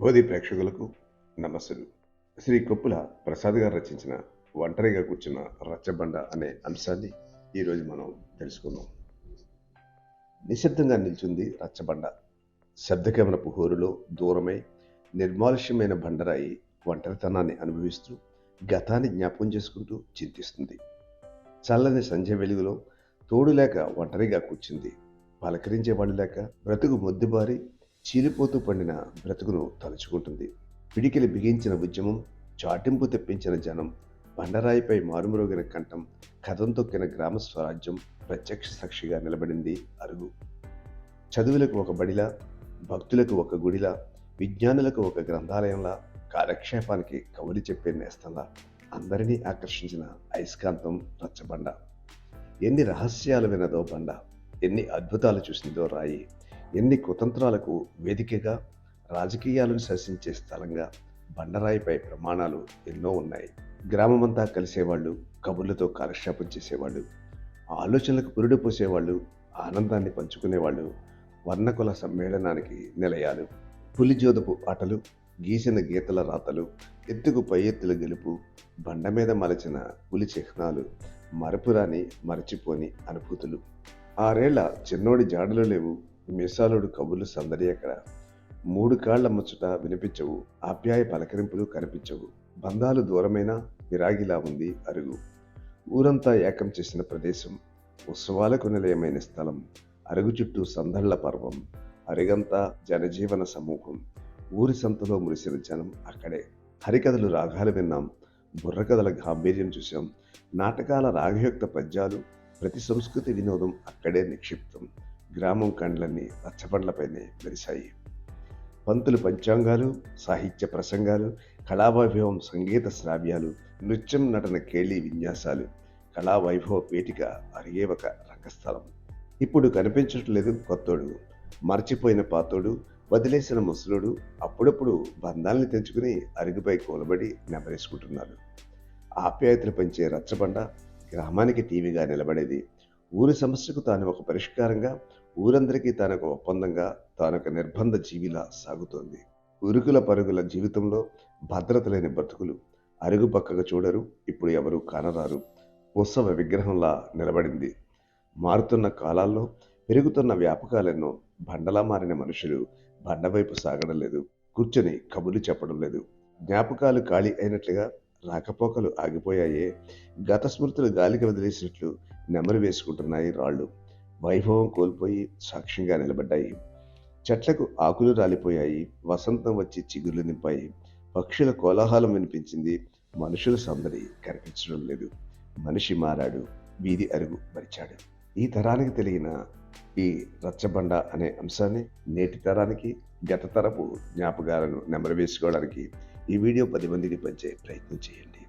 బోధి ప్రేక్షకులకు నమస్సులు. శ్రీ కొప్పుల ప్రసాద్ గారు రచించిన ఒంటరిగా కూర్చున్న రచ్చబండ అనే అంశాన్ని ఈరోజు మనం తెలుసుకుందాం. నిశ్శబ్దంగా నిల్చుంది రచ్చబండ. శబ్దకమనపు హోరులో దూరమై నిర్మాలుష్యమైన బండరాయి ఒంటరితనాన్ని అనుభవిస్తూ గతాన్ని జ్ఞాపకం చేసుకుంటూ చింతిస్తుంది. చల్లని సంధ్య వెలుగులో తోడు లేక ఒంటరిగా కూర్చుంది. పలకరించేవాళ్ళు లేక బ్రతుకు మొద్దుబారి చీలిపోతూ పండిన బ్రతుకును తలుచుకుంటుంది. పిడికిలి బిగించిన ఉద్యమం చాటింపు తెప్పించిన జనం బండరాయిపై మారుమరోగిన కంఠం కథం తొక్కిన గ్రామ స్వరాజ్యం ప్రత్యక్ష సాక్షిగా నిలబడింది అరుగు. చదువులకు ఒక బడిలా భక్తులకు ఒక గుడిలా విజ్ఞానులకు ఒక గ్రంథాలయంలా కాలక్షేపానికి కవులు చెప్పే నేస్తంలా అందరినీ ఆకర్షించిన అయస్కాంతం రచ్చబండ. ఎన్ని రహస్యాలు వినదో బండ ఎన్ని అద్భుతాలు చూసిందో రాయి ఎన్ని కుతంత్రాలకు వేదికగా రాజకీయాలను శాసించే స్థలంగా బండరాయిపై ప్రమాణాలు ఎన్నో ఉన్నాయి. గ్రామమంతా కలిసేవాళ్ళు కబుర్లతో కాలక్షేపం చేసేవాళ్ళు ఆలోచనలకు పురుడు పోసేవాళ్ళు ఆనందాన్ని పంచుకునేవాళ్ళు వర్ణకుల సమ్మేళనానికి నిలయాలు పులిజోదపు ఆటలు గీసిన గీతల రాతలు ఎత్తుకు పై ఎత్తుల గెలుపు బండ మీద మలచిన పులి చిహ్నాలు మరపురాని మరచిపోని అనుభూతులు. ఆరేళ్ళ చిన్నోడి జాడలు లేవు మీసాలుడు కబుర్లు సందడి ఎక్కడ? మూడు కాళ్ళ ముచ్చట వినిపించవు. ఆప్యాయ పలకరింపులు కనిపించవు. బంధాలు దూరమైన విరాగిలా ఉంది అరుగు. ఊరంతా ఏకం చేసిన ప్రదేశం. ఉత్సవాలకు నిలయమైన స్థలం. అరుగు చుట్టూ సందళ్ళ పర్వం. అరుగంతా జనజీవన సమూహం. ఊరి సంతలో మురిసిన జనం అక్కడే. హరికథలు రాగాలు విన్నాం. బుర్రకథల గాంభీర్యం చూశాం. నాటకాల రాగయుక్త పద్యాలు ప్రతి సంస్కృతి వినోదం అక్కడే నిక్షిప్తం. గ్రామం కండ్లన్నీ రచ్చబండ్లపైనే మెరిశాయి. పంతులు పంచాంగాలు సాహిత్య ప్రసంగాలు కళావైభవం సంగీత శ్రావ్యాలు నృత్యం నటన కేళి విన్యాసాలు కళావైభవ పేటిక అరిగే ఒక రంగస్థలం. ఇప్పుడు కనిపించట్లేదు కొత్తోడు. మర్చిపోయిన పాతోడు వదిలేసిన ముసలుడు అప్పుడప్పుడు బంధాల్ని తెంచుకుని అరుగుపై కూలబడి నెమరేసుకుంటున్నాడు. ఆప్యాయతలు పెంచే రచ్చబండ గ్రామానికి టీవీగా నిలబడేది ఊరి సమస్యకు తాను ఒక పరిష్కారంగా ఊరందరికీ తానొక ఒప్పందంగా తానొక నిర్బంధ జీవిలా సాగుతోంది. ఉరుకుల పరుగుల జీవితంలో భద్రత లేని బ్రతుకులు అరుగు పక్కగా చూడరు ఇప్పుడు ఎవరు కానరారు. ఉత్సవ విగ్రహంలా నిలబడింది. మారుతున్న కాలాల్లో పెరుగుతున్న వ్యాపకాలెన్నో బండలా మారిన మనుషులు బండవైపు సాగడం లేదు కూర్చొని కబుర్లు చెప్పడం లేదు. జ్ఞాపకాలు ఖాళీ అయినట్లుగా రాకపోకలు ఆగిపోయాయే. గత స్మృతులు గాలికి వదిలేసినట్లు నెమరు వేసుకుంటున్నాయి రాళ్ళు. వైభవం కోల్పోయి సాక్ష్యంగా నిలబడ్డాయి. చెట్లకు ఆకులు రాలిపోయాయి. వసంతం వచ్చి చిగుర్లు నింపాయి. పక్షుల కోలాహలం వినిపించింది. మనుషుల సందడి కనిపించడం లేదు. మనిషి మారాడు. వీధి అరుగు మరిచాడు. ఈ తరానికి తెలియన ఈ రచ్చబండ అనే అంశాన్ని నేటి తరానికి గత తరపు జ్ఞాపకాలను నెమరు వేసుకోవడానికి ఈ వీడియో పది మందికి పంచే ప్రయత్నం చేయండి.